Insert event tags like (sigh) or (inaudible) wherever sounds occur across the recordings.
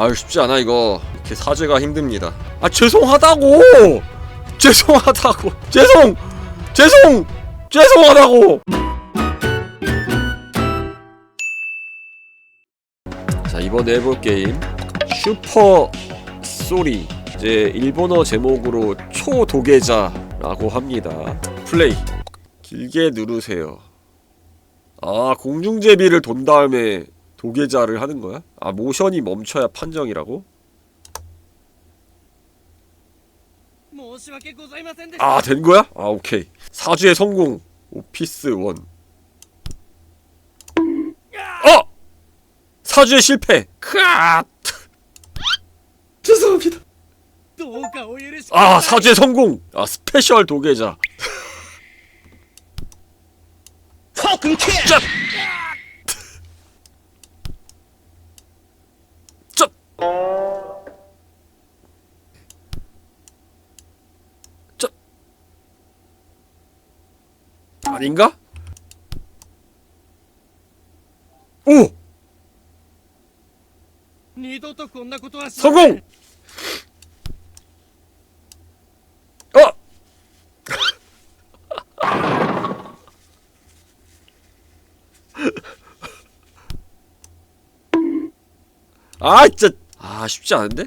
아유 쉽지 않아 이거. 이렇게 사죄가 힘듭니다. 아 죄송하다고! 죄송하다고! 죄송! 죄송! 죄송하다고! 자 이번에 해볼 게임. 슈퍼 소리. 이제 일본어 제목으로 초도계자라고 합니다. 플레이. 길게 누르세요. 아 공중제비를 돈 다음에 도계자를 하는 거야? 아 모션이 멈춰야 판정이라고? 아 된 거야? 아 오케이 사주의 성공 오피스 원 어! 사주의 실패 크앗 (laughs) 죄송합니다 아 사주의 성공 아 스페셜 도계자 자! 저 아닌가? 오! 성공! 어! (laughs) 아, 진짜. 야 쉽지 않은데?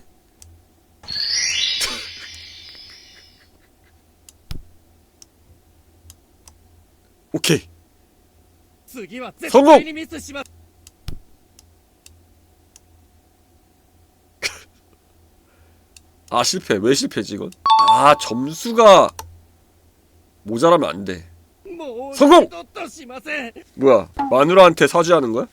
(laughs) 오케이 성공! 아 실패 왜 실패지 이건 아 점수가 모자라면 안돼 성공! 뭐야 마누라한테 사죄하는 거야?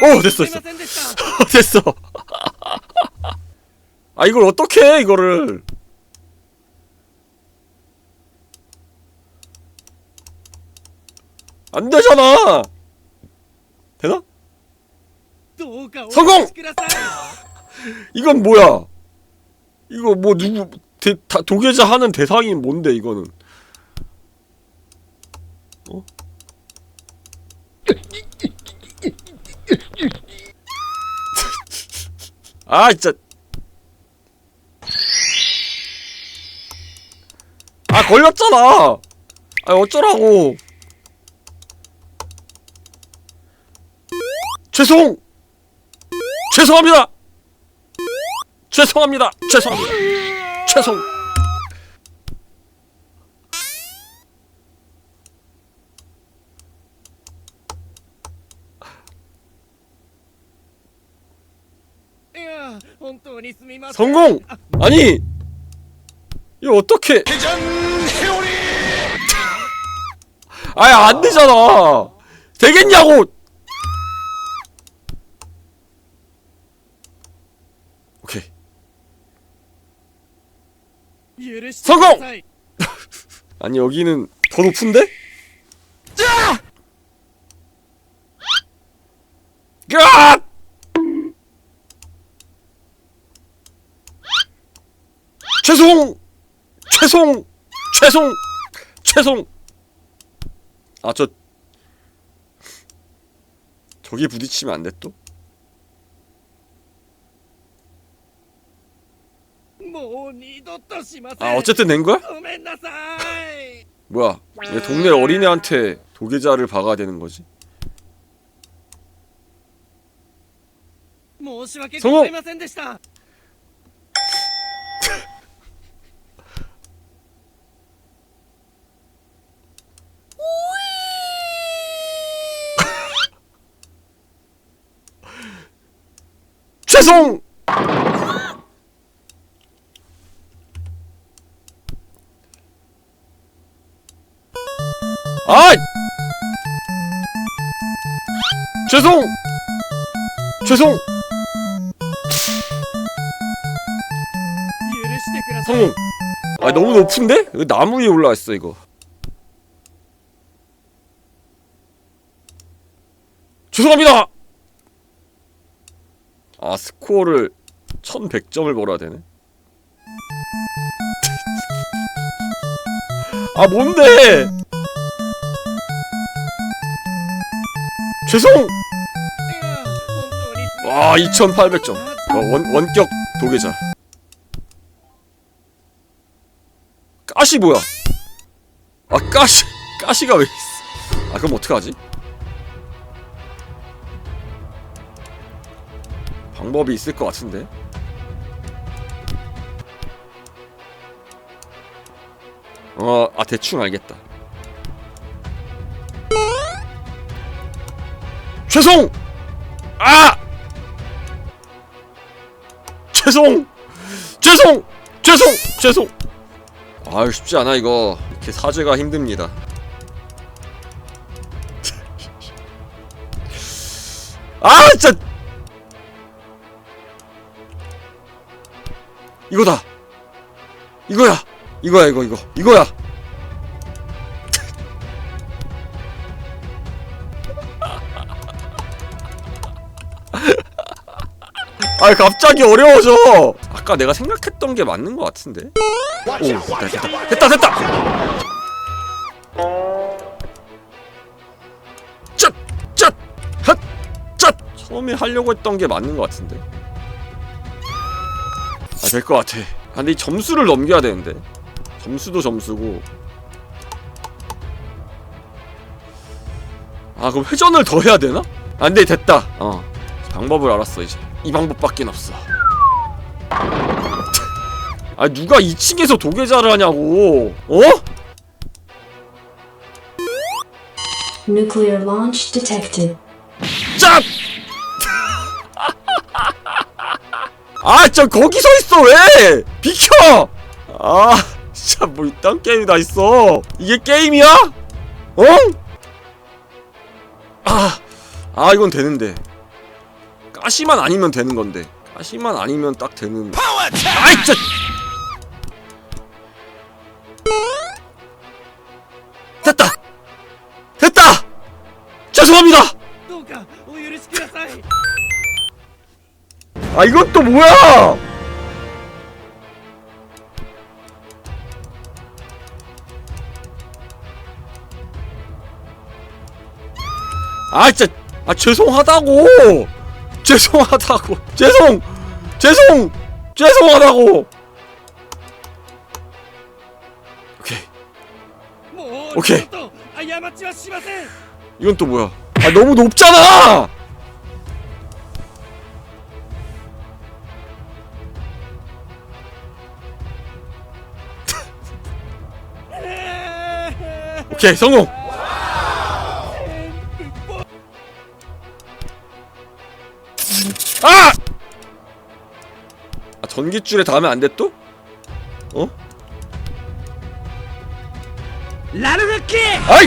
오 됐어 됐어. (laughs) 어, 됐어. (laughs) 아 이걸 어떻게 이거를. 안 되잖아. 되나? 성공! (laughs) 이건 뭐야? 이거 뭐 누구 대, 다, 도계자 하는 대상이 뭔데 이거는? 어? 아 진짜. 아 걸렸잖아. 아 어쩌라고. 죄송. 죄송합니다. 죄송합니다. 죄송합니다. 죄송 아, 성공! 아니! 이거 어떻게 대전 아예 안 되잖아. 되겠냐고. 오케이. 성공! (laughs) 아니 여기는 더 높은데? 야! 야! 죄송 죄송 죄송 죄송 아 저 저기 부딪히면 안 돼 또? 아 어쨌든 낸 거야? 뭐야 내 동네 어린애한테 도계자를 박아야 되는 거지? 성공! 배송! 아! 죄송! 죄송! 성공! 아 너무 높은데? 이거 나무 위에 올라왔어 이거 죄송합니다! 아 스코어를 1100점을 벌어야 되네. 아 뭔데? 죄송! 와 2800점. 어, 원, 원격 도계자. 까시 뭐야? 아 까시 까시가 왜 있어? 아 그럼 어떡하지? 방법이 있을 것 같은데. 어, 아 대충 알겠다. 죄송. 아! 죄송! 죄송! 죄송! 죄송! 아유 쉽지 않아 이거 이렇게 사죄가 힘듭니다 (laughs) 아 진짜 이거다. 이거야. 이거야 이거 이거. 이거야. (laughs) 아 갑자기 어려워져. 아까 내가 생각했던 게 맞는 것 같은데? 오 됐다 됐다. 됐다 됐다! 짠짠 처음에 하려고 했던 게 맞는 것 같은데 아 될 것 같아 아 근데 이 점수를 넘겨야 되는데 점수도 점수고 아 그럼 회전을 더 해야 되나? 안돼 됐다 어 방법을 알았어 이제 이 방법밖엔 없어 아 누가 2층에서 도계자를 하냐고 어? Nuclear launch detected. 짭! 아, 진짜 거기 서 있어 왜? 비켜! 아, 진짜 뭐 이딴 게임이 다 있어. 이게 게임이야? 어? 아, 아 이건 되는데. 가시만 아니면 되는 건데. 가시만 아니면 딱 되는. 아이, 진짜. 됐다. 됐다. 죄송합니다. 아 이건 또 뭐야? 아 진짜 아 죄송하다고. 죄송하다고. (laughs) 죄송 죄송 죄송하다고. 오케이. 오케이. 이건 또 뭐야? 아 너무 높잖아! 오케이 성공. 아! 아 전기줄에 닿으면 안 돼 또? 어? 라르르키! 아이!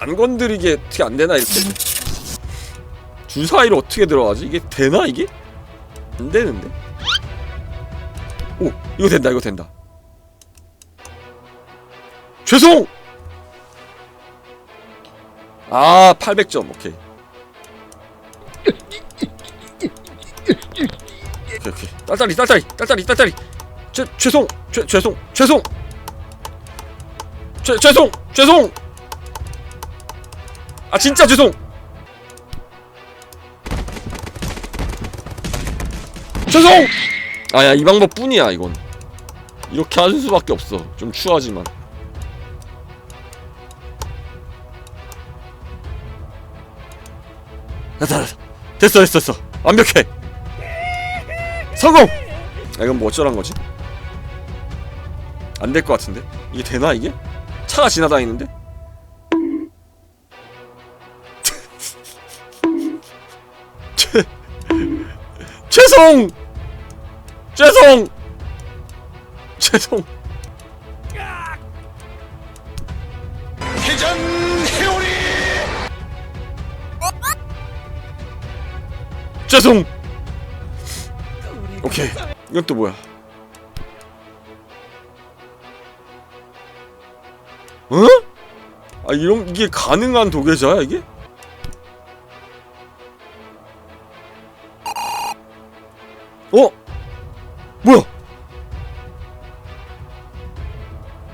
안 건드리게 어떻게 안 되나 이렇게? 줄 사이로 어떻게 들어가지? 이게 되나 이게? 안 되는데? 오 이거 된다 이거 된다. 죄송! 아 800점. 오케이. 오케이 오케이. 딸딸이 딸딸이 딸딸이 딸딸이. 죄 죄송 죄 죄송 죄송. 죄 죄송 죄송. 아 진짜 죄송. 죄송! 아야 이 방법 뿐이야 이건. 이렇게 하는 수밖에 없어. 좀 추하지만 됐다 됐어 됐어 됐어. 완벽해. 성공! 아 이건 뭐 어쩌란 거지? 안 될 것 같은데? 이게 되나 이게? 차가 지나다니는데? 죄 죄송! 죄송! 죄송 죄송 오케이 이건 또 뭐야 어? 아 이런 이게 가능한 도계자야 이게? 어? 뭐야?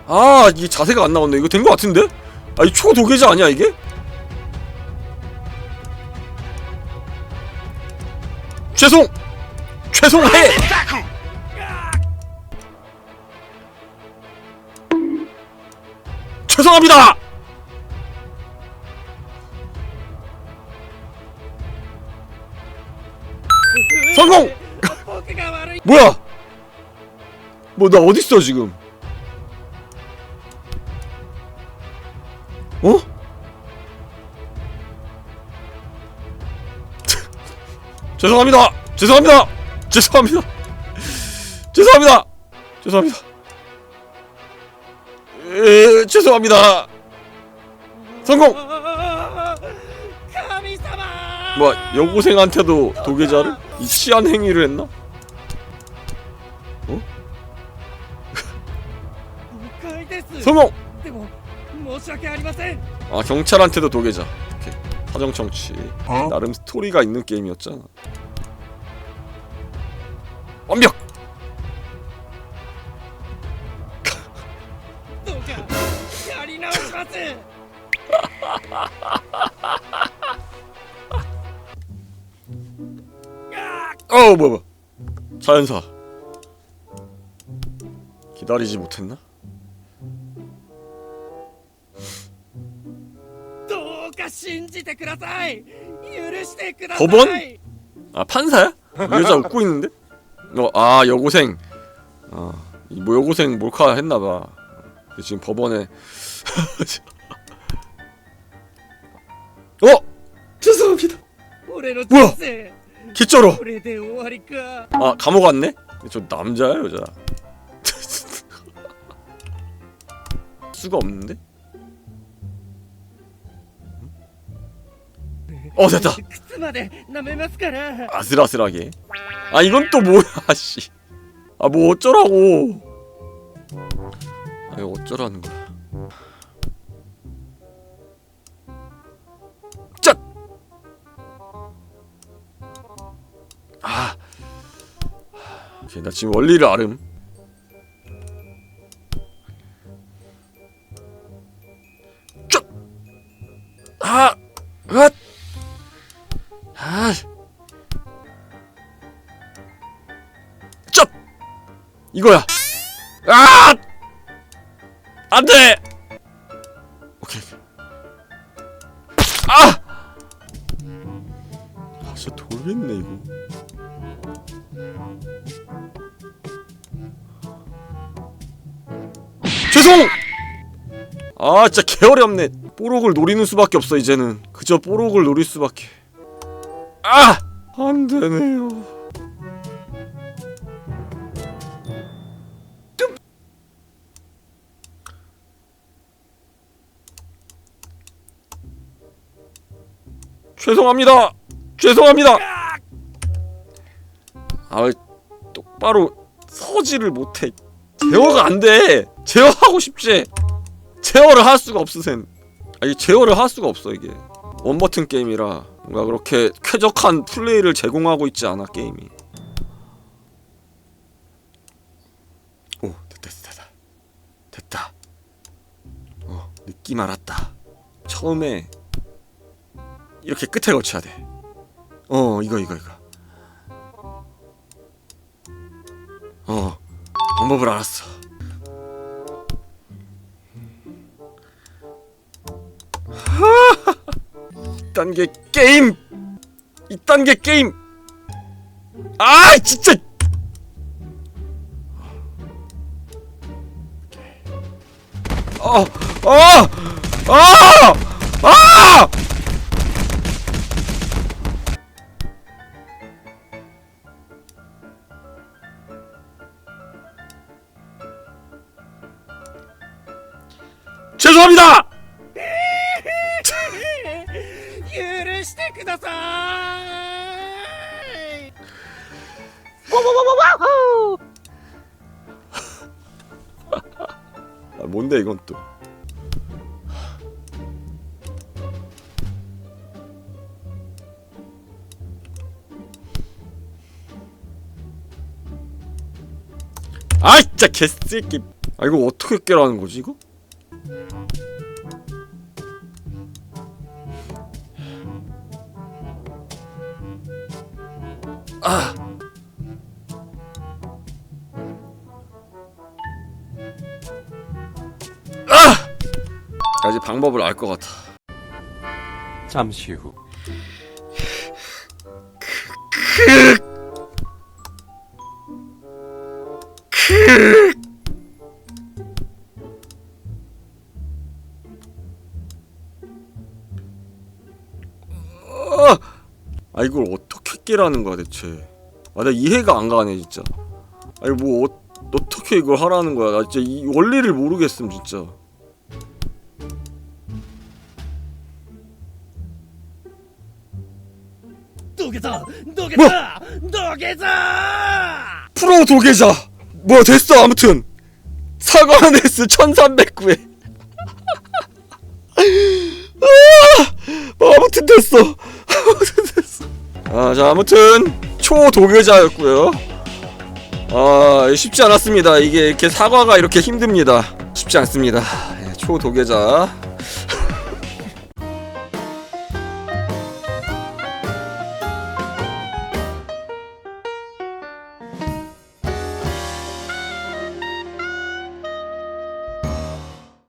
아아 이게 자세가 안 나왔네 이거 된 거 같은데? 아이 초도계자 아니야 이게? 죄송! 죄송해! 죄송합니다! 성공! 뭐야? 뭐 나 어딨어 지금 죄송합니다. 죄송합니다. 죄송합니다. 죄송합니다. 죄송합니다. 으, 죄송합니다. 성공. 뭐 여고생한테도 도계자를 이 치안 행위를 했나? 어? (laughs) 성공. 아, 아 경찰한테도 도계자. 오케이. 사정 청취. 어? 나름 스토리가 있는 게임이었잖아. 완벽! 어 뭐야 뭐야 자연사 기다리지 못했나? 법원? 아 판사야? 여자 웃고 있는데? 어, 아 여고생 어, 뭐 여고생 몰카 했나봐 지금 법원에 (laughs) 어! 죄송합니다 뭐야? 기쩔어 아 감옥 왔네? 저 남자야 여자 (laughs) 수가 없는데? 어 됐다. 靴まで舐めますから 아슬아슬하게. 아 이건 또 뭐야 (laughs) 씨. 아 뭐 어쩌라고. 아 이거 어쩌라는 거야. 짠. 아. 오케이 나 지금 원리를 알음. 이거야. 아! 안 돼! 오케이. 아! 아, 진짜 돌겠네, 이거. 죄송! 아, 진짜 개어렵네. 뽀록을 노리는 수밖에 없어, 이제는. 그저 뽀록을 노릴 수밖에. 아! 안 되네요. 죄송합니다. 죄송합니다. 아, 왜 똑바로 서지를 못해. 제어가 안 돼. 제어하고 싶지. 제어를 할 수가 없으셈. 아, 이 제어를 할 수가 없어 이게. 원 버튼 게임이라 뭔가 그렇게 쾌적한 플레이를 제공하고 있지 않아 게임이. 오, 됐다, 됐다, 됐다. 어, 느낌 알았다. 처음에 이렇게 끝에 거쳐야 돼. 어, 이거 이거 이거. 어, 방법을 알았어. 하하하. 이 단계 게임. 이 단계 게임. 아, 진짜. 어, 어, 어, 아! 죄송합니다. (laughs) 許してください 아, 뭔데 이건 또? 아 진짜 개새끼 아 이거 어떻게 깨라는 거지 이거? 아. 아! 나 이제 방법을 알 것 같아. 잠시 후 아, 아 이걸 어떻게 깨라는 거야 대체? 아 나 이해가 안 가네 진짜. 아니 뭐 어, 어떻게 이걸 하라는 거야? 나 진짜 이 원리를 모르겠음 진짜. 도개자 도개자 도개자 프로 도계자 뭐야 됐어 아무튼 사과한 스 1309회 아, 아무튼 됐어 아 자 아무튼 초도계자였고요. 아 쉽지 않았습니다. 이게 이렇게 사과가 이렇게 힘듭니다. 쉽지 않습니다. 예, 초도계자